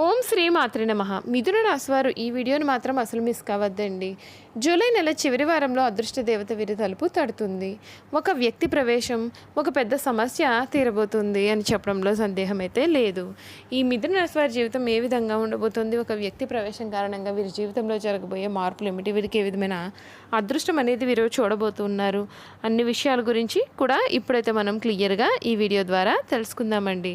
ఓం శ్రీ మాత్రి నమ. మిథున రాశివారు ఈ వీడియోని మాత్రం అసలు మిస్ కావద్దండి. జూలై నెల చివరి వారంలో అదృష్ట దేవత వీరి తలుపు తడుతుంది. ఒక వ్యక్తి ప్రవేశం ఒక పెద్ద సమస్య తీరబోతుంది అని చెప్పడంలో సందేహం అయితే లేదు. ఈ మిథున రాశివారి జీవితం ఏ విధంగా ఉండబోతుంది? ఒక వ్యక్తి ప్రవేశం కారణంగా వీరి జీవితంలో జరగబోయే మార్పులు ఏమిటి? వీరికి ఏ విధమైన అదృష్టం అనేది వీరు చూడబోతున్నారు? అన్ని విషయాల గురించి కూడా ఇప్పుడైతే మనం క్లియర్గా ఈ వీడియో ద్వారా తెలుసుకుందామండి.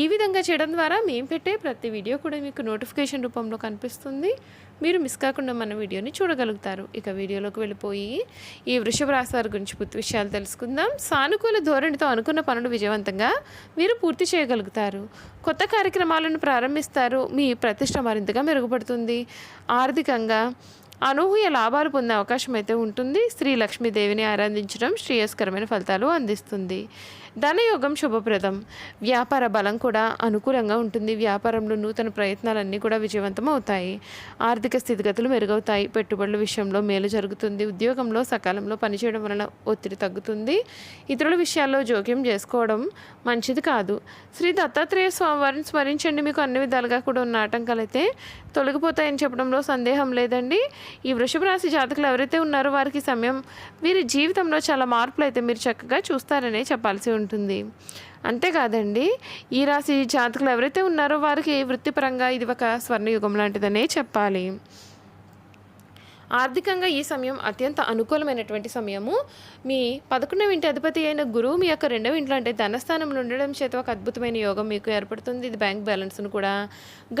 ఈ విధంగా చేయడం ద్వారా మేము పెట్టే ప్రతి వీడియో కూడా మీకు నోటిఫికేషన్ రూపంలో కనిపిస్తుంది. మీరు మిస్ కాకుండా మన వీడియోని చూడగలుగుతారు. ఇక వీడియోలోకి వెళ్ళిపోయి ఈ వృషభ రాశి వారి గురించి పూర్తి విషయాలు తెలుసుకుందాం. సానుకూల ధోరణితో అనుకున్న పనులు విజయవంతంగా మీరు పూర్తి చేయగలుగుతారు. కొత్త కార్యక్రమాలను ప్రారంభిస్తారు. మీ ప్రతిష్ట మరింతగా మెరుగుపడుతుంది. ఆర్థికంగా అనూహ్య లాభాలు పొందే అవకాశం అయితే ఉంటుంది. శ్రీ లక్ష్మీదేవిని ఆరాధించడం శ్రేయస్కరమైన ఫలితాలు అందిస్తుంది. ధనయోగం శుభప్రదం. వ్యాపార బలం కూడా అనుకూలంగా ఉంటుంది. వ్యాపారంలో నూతన ప్రయత్నాలన్నీ కూడా విజయవంతం అవుతాయి. ఆర్థిక స్థితిగతులు మెరుగవుతాయి. పెట్టుబడుల విషయంలో మేలు జరుగుతుంది. ఉద్యోగంలో సకాలంలో పనిచేయడం వలన ఒత్తిడి తగ్గుతుంది. ఇతరుల విషయాల్లో జోక్యం చేసుకోవడం మంచిది కాదు. శ్రీ దత్తాత్రేయ స్వామివారిని స్మరించండి. మీకు అన్ని విధాలుగా కూడా ఉన్న ఆటంకాలైతే తొలగిపోతాయని చెప్పడంలో సందేహం లేదండి. ఈ వృషభ రాశి జాతకులు ఎవరైతే ఉన్నారో వారికి సమయం వీరి జీవితంలో చాలా మార్పులు అయితే మీరు చక్కగా చూస్తారనే చెప్పాల్సి ఉంటుంది. ఉంటుంది. అంతేకాదండి ఈ రాశి జాతకులు ఎవరైతే ఉన్నారో వారికి వృత్తిపరంగా ఇది ఒక స్వర్ణయుగం లాంటిదనే చెప్పాలి. ఆర్థికంగా ఈ సమయం అత్యంత అనుకూలమైనటువంటి సమయము. మీ పదకొండవ ఇంటి అధిపతి అయిన గురువు మీ యొక్క రెండవ ఇంట్లో అంటే ధనస్థానంలో ఉండడం చేత ఒక అద్భుతమైన యోగం మీకు ఏర్పడుతుంది. ఇది బ్యాంక్ బ్యాలెన్స్ను కూడా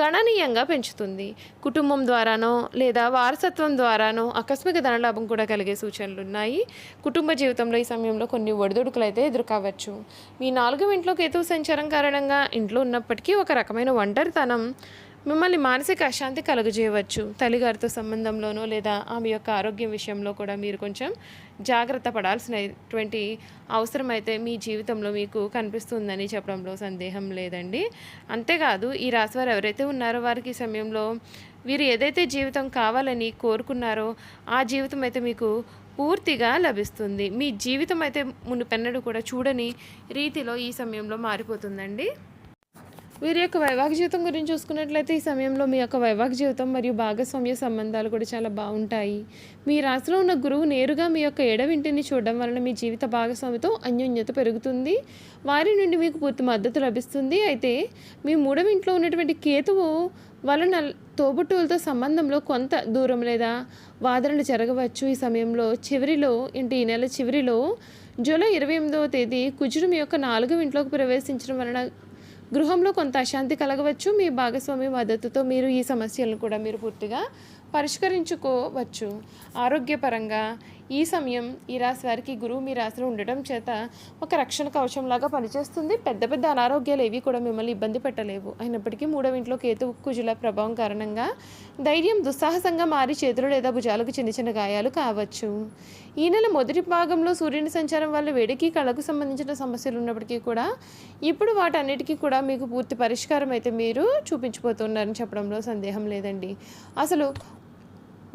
గణనీయంగా పెంచుతుంది. కుటుంబం ద్వారానో లేదా వారసత్వం ద్వారానో ఆకస్మిక ధనలాభం కూడా కలిగే సూచనలు ఉన్నాయి. కుటుంబ జీవితంలో ఈ సమయంలో కొన్ని ఒడిదుడుకులు అయితే ఎదుర్కోవచ్చు. మీ నాలుగవ ఇంట్లో కేతువు సంచారం కారణంగా ఇంట్లో ఉన్నప్పటికీ ఒక రకమైన ఒంటరితనం మిమ్మల్ని మానసిక అశాంతి కలుగజేయవచ్చు. తల్లిగారితో సంబంధంలోనో లేదా ఆమె యొక్క ఆరోగ్యం విషయంలో కూడా మీరు కొంచెం జాగ్రత్త పడాల్సినటువంటి అవసరం అయితే మీ జీవితంలో మీకు కనిపిస్తుందని చెప్పడంలో సందేహం లేదండి. అంతేకాదు ఈ రాశివారు ఎవరైతే ఉన్నారో వారికి ఈ సమయంలో వీరు ఏదైతే జీవితం కావాలని కోరుకున్నారో ఆ జీవితం అయితే మీకు పూర్తిగా లభిస్తుంది. మీ జీవితం అయితే మునుపెన్నడూ కూడా చూడని రీతిలో ఈ సమయంలో మారిపోతుందండి. వీరి యొక్క వైవాహిక జీవితం గురించి చూసుకున్నట్లయితే ఈ సమయంలో మీ యొక్క వైవాహిక జీవితం మరియు భాగస్వామ్య సంబంధాలు కూడా చాలా బాగుంటాయి. మీ రాశిలో ఉన్న గురువు నేరుగా మీ యొక్క ఏడవింటిని చూడడం వలన మీ జీవిత భాగస్వామితో అన్యోన్యత పెరుగుతుంది. వారి నుండి మీకు పూర్తి మద్దతు లభిస్తుంది. అయితే మీ మూడవ ఇంట్లో ఉన్నటువంటి కేతువు వలన తోబుట్టువులతో సంబంధంలో కొంత దూరం లేదా వాదనలు జరగవచ్చు. ఈ సమయంలో చివరిలో ఏంటి ఈ నెల చివరిలో జూలై ఇరవై ఎనిమిదవ తేదీ కుజుడు మీ యొక్క నాలుగవ ఇంట్లోకి ప్రవేశించడం వలన గృహంలో కొంత అశాంతి కలగవచ్చు. మీ భాగస్వామి మద్దతుతో మీరు ఈ సమస్యలను కూడా మీరు పూర్తిగా పరిష్కరించుకోవచ్చు. ఆరోగ్యపరంగా ఈ సమయం ఈ రాశి వారికి గురువు మీ రాశిలో ఉండటం చేత ఒక రక్షణ కవచంలాగా పనిచేస్తుంది. పెద్ద పెద్ద అనారోగ్యాలు ఏవి కూడా మిమ్మల్ని ఇబ్బంది పెట్టలేవు. అయినప్పటికీ మూడవ ఇంట్లో కేతు కుజుల ప్రభావం కారణంగా ధైర్యం దుస్సాహసంగా మారి చేతులు లేదా భుజాలకు చిన్న చిన్న గాయాలు కావచ్చు. ఈ నెల మొదటి భాగంలో సూర్యుని సంచారం వల్ల వేడికి కళకు సంబంధించిన సమస్యలు ఉన్నప్పటికీ కూడా ఇప్పుడు వాటన్నిటికీ కూడా మీకు పూర్తి పరిష్కారం అయితే మీరు చూపించిపోతున్నారని చెప్పడంలో సందేహం లేదండి. అసలు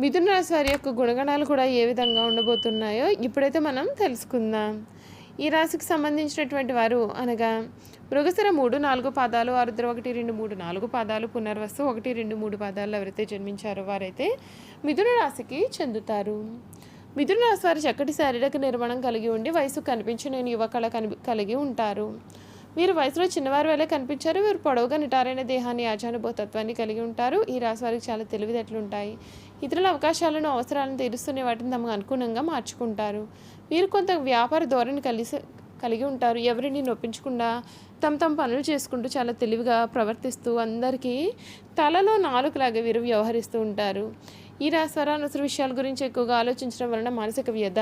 మిథున రాశి వారి యొక్క గుణగణాలు కూడా ఏ విధంగా ఉండబోతున్నాయో ఇప్పుడైతే మనం తెలుసుకుందాం. ఈ రాశికి సంబంధించినటువంటి వారు అనగా మృగసర మూడు నాలుగు పాదాలు ఆరుద్ర ఒకటి రెండు మూడు నాలుగు పాదాలు పునర్వసు ఒకటి రెండు మూడు పాదాలు ఎవరైతే జన్మించారో వారైతే మిథున రాశికి చెందుతారు. మిథున రాశి వారు చక్కటి శారీరక నిర్మాణం కలిగి ఉండి వయసు కనిపించలేని యువకళ కని కలిగి ఉంటారు. వీరు వయసులో చిన్నవారి వల్లే కనిపించారు వీరు పొడవుగా నిటారైన దేహాన్ని ఆచానుభూతత్వాన్ని కలిగి ఉంటారు. ఈ రాశి వారికి చాలా తెలివితేటలు ఉంటాయి ఇతరుల అవకాశాలను అవసరాలను తీరుస్తున్న వాటిని తమకు అనుగుణంగా మార్చుకుంటారు. వీరు కొంత వ్యాపార ధోరణి కలిసి కలిగి ఉంటారు. ఎవరిని నొప్పించకుండా తమ తమ పనులు చేసుకుంటూ చాలా తెలివిగా ప్రవర్తిస్తూ అందరికీ తలలో నాలుగులాగా వీరు వ్యవహరిస్తూ ఉంటారు. ఈ రాశివారు అనవసర విషయాల గురించి ఎక్కువగా ఆలోచించడం వలన మానసిక వ్యధ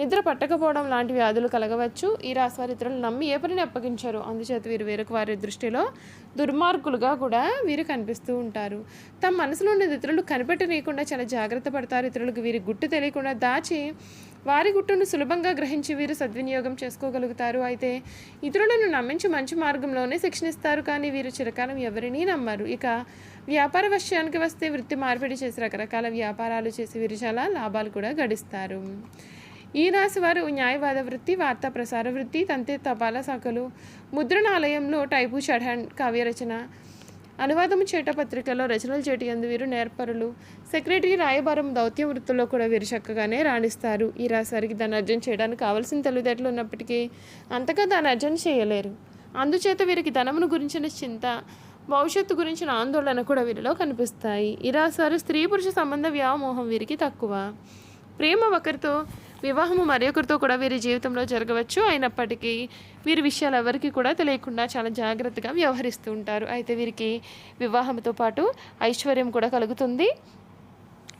నిద్ర పట్టకపోవడం లాంటి వ్యాధులు కలగవచ్చు. ఈ రాశివారు ఇతరులు నమ్మి ఏ పనిని అప్పగించారు. అందుచేత వీరు వేరొక వారి దృష్టిలో దుర్మార్గులుగా కూడా వీరు కనిపిస్తూ ఉంటారు. తమ మనసులో ఉన్న ఇతరులు కనిపెట్టనీయకుండా చాలా జాగ్రత్త పడతారు. ఇతరులకు వీరి గుట్టు తెలియకుండా దాచి వారి గుట్టును సులభంగా గ్రహించి వీరు సద్వినియోగం చేసుకోగలుగుతారు. అయితే ఇతరులను నమ్మించి మంచి మార్గంలోనే శిక్షణిస్తారు. కానీ వీరు చిరకాలం ఎవరినీ నమ్మరు. ఇక వ్యాపార విషయానికి వస్తే వృత్తి మార్పిడి చేసి రకరకాల వ్యాపారాలు చేసి వీరు చాలా లాభాలు కూడా గడిస్తారు. ఈ రాశి వారు న్యాయవాద వృత్తి వార్తా ప్రసార వృత్తి తంతే తపాలా శాఖలు ముద్రణాలయంలో టైపు షడ్హండ్ కావ్యరచన అనువాదము చేట పత్రికలో రచనలు చేటి అందు వీరు నేర్పరులు సెక్రటరీ రాయబారం దౌత్య వృత్తుల్లో కూడా వీరు చక్కగానే రాణిస్తారు. ఈ రాశివారికి దాన్ని అర్జన చేయడానికి కావలసిన తెలివితేటలు ఉన్నప్పటికీ అంతగా ధనార్జన చేయలేరు. అందుచేత వీరికి ధనమును గురించిన చింత భవిష్యత్తు గురించిన ఆందోళన కూడా వీరిలో కనిపిస్తాయి. ఇలా సారు స్త్రీ పురుష సంబంధ వ్యామోహం వీరికి తక్కువ. ప్రేమ ఒకరితో వివాహము మరొకరితో కూడా వీరి జీవితంలో జరగవచ్చు. అయినప్పటికీ వీరి విషయాలు ఎవరికి కూడా తెలియకుండా చాలా జాగ్రత్తగా వ్యవహరిస్తూ ఉంటారు. అయితే వీరికి వివాహంతో పాటు ఐశ్వర్యం కూడా కలుగుతుంది.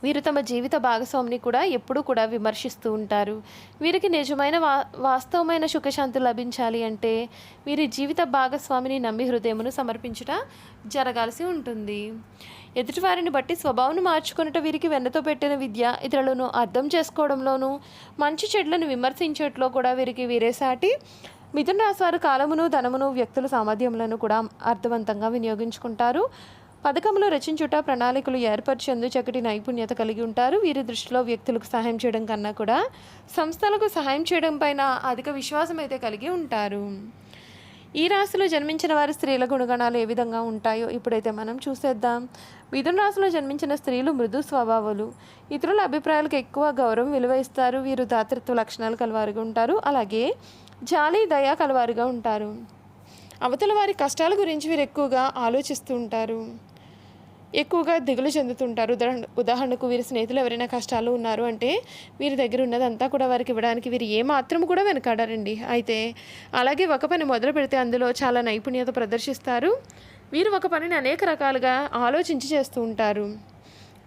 వీరు తమ జీవిత భాగస్వామిని కూడా ఎప్పుడూ కూడా విమర్శిస్తూ ఉంటారు. వీరికి నిజమైన వా వాస్తవమైన సుఖశాంతి లభించాలి అంటే వీరి జీవిత భాగస్వామిని నమ్మి హృదయమును సమర్పించుట జరగాల్సి ఉంటుంది. ఎదుటివారిని బట్టి స్వభావం మార్చుకొనుట వీరికి వెన్నతో పెట్టిన విద్య ఇతరులను అర్థం చేసుకోవడంలోనూ మంచి చెడ్లను విమర్శించట్లో కూడా వీరికి వీరే సాటి మిథున రాశి వారు కాలమును ధనమును వ్యక్తుల సామర్థ్యములను కూడా అర్థవంతంగా వినియోగించుకుంటారు. పథకంలో రచించుట ప్రణాళికలు ఏర్పరిచేందు చక్కటి నైపుణ్యత కలిగి ఉంటారు. వీరి దృష్టిలో వ్యక్తులకు సహాయం చేయడం కన్నా కూడా సంస్థలకు సహాయం చేయడం పైన అధిక విశ్వాసం అయితే కలిగి ఉంటారు. ఈ రాశిలో జన్మించిన వారి స్త్రీల గుణగణాలు ఏ విధంగా ఉంటాయో ఇప్పుడైతే మనం చూసేద్దాం. మిథున రాశిలో జన్మించిన స్త్రీలు మృదు స్వభావాలు. ఇతరుల అభిప్రాయాలకు ఎక్కువ గౌరవం విలువ ఇస్తారు వీరు దాతృత్వ లక్షణాలు కలవారుగా ఉంటారు. అలాగే జాలి దయా కలవారుగా ఉంటారు. అవతల వారి కష్టాల గురించి వీరు ఎక్కువగా ఆలోచిస్తూ ఉంటారు. ఎక్కువగా దిగులు చెందుతుంటారు. ఉదాహరణ ఉదాహరణకు వీరి స్నేహితులు ఎవరైనా కష్టాలు ఉన్నారు అంటే వీరి దగ్గర ఉన్నదంతా కూడా వారికి ఇవ్వడానికి వీరు ఏమాత్రం కూడా వెనకాడారండి. అయితే అలాగే ఒక పని మొదలు పెడితే అందులో చాలా నైపుణ్యత ప్రదర్శిస్తారు. వీరు ఒక పనిని అనేక రకాలుగా ఆలోచించి చేస్తూ ఉంటారు.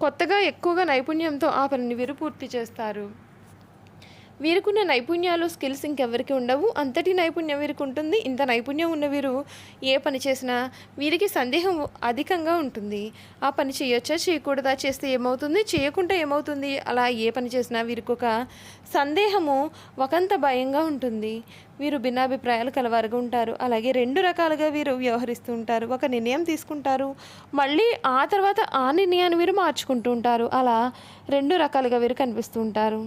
కొత్తగా ఎక్కువగా నైపుణ్యంతో ఆ పనిని వీరు పూర్తి చేస్తారు. వీరికున్న నైపుణ్యాలు స్కిల్స్ ఇంకెవరికి ఉండవు. అంతటి నైపుణ్యం వీరికి ఉంటుంది ఇంత నైపుణ్యం ఉన్న వీరు ఏ పని చేసినా వీరికి సందేహం అధికంగా ఉంటుంది. ఆ పని చేయొచ్చా? చేయకూడదా? చేస్తే ఏమవుతుంది? చేయకుండా ఏమవుతుంది? అలా ఏ పని చేసినా వీరికి ఒక సందేహము ఒకంత భయంగా ఉంటుంది. వీరు భిన్నాభిప్రాయాలు కలవారుగా ఉంటారు. అలాగే రెండు రకాలుగా వీరు వ్యవహరిస్తూ ఉంటారు. ఒక నిర్ణయం తీసుకుంటారు. మళ్ళీ ఆ తర్వాత ఆ నిర్ణయాన్ని వీరు మార్చుకుంటూ ఉంటారు. అలా రెండు రకాలుగా వీరు కనిపిస్తూ ఉంటారు.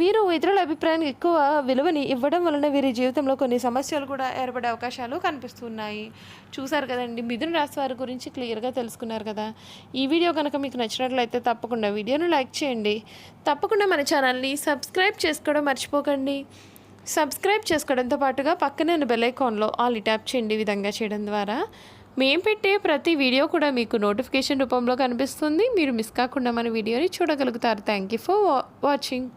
వీరు ఇతరుల అభిప్రాయానికి ఎక్కువ విలువని ఇవ్వడం వలన వీరి జీవితంలో కొన్ని సమస్యలు కూడా ఏర్పడే అవకాశాలు కనిపిస్తున్నాయి. చూసారు కదండి మిథున రాశి వారి గురించి క్లియర్గా తెలుసుకున్నారు కదా. ఈ వీడియో కనుక మీకు నచ్చినట్లయితే తప్పకుండా వీడియోను లైక్ చేయండి. తప్పకుండా మన ఛానల్ని సబ్స్క్రైబ్ చేసుకోవడం మర్చిపోకండి. సబ్స్క్రైబ్ చేసుకోవడంతో పాటుగా పక్కనే ఉన్న బెల్ ఐకాన్లో ఆల్ ట్యాప్ చేయండి ఈ విధంగా చేయడం ద్వారా. మేము పెట్టే ప్రతి వీడియో కూడా మీకు నోటిఫికేషన్ రూపంలో కనిపిస్తుంది. మీరు మిస్ కాకుండా మన వీడియోని చూడగలుగుతారు. Thank you for watching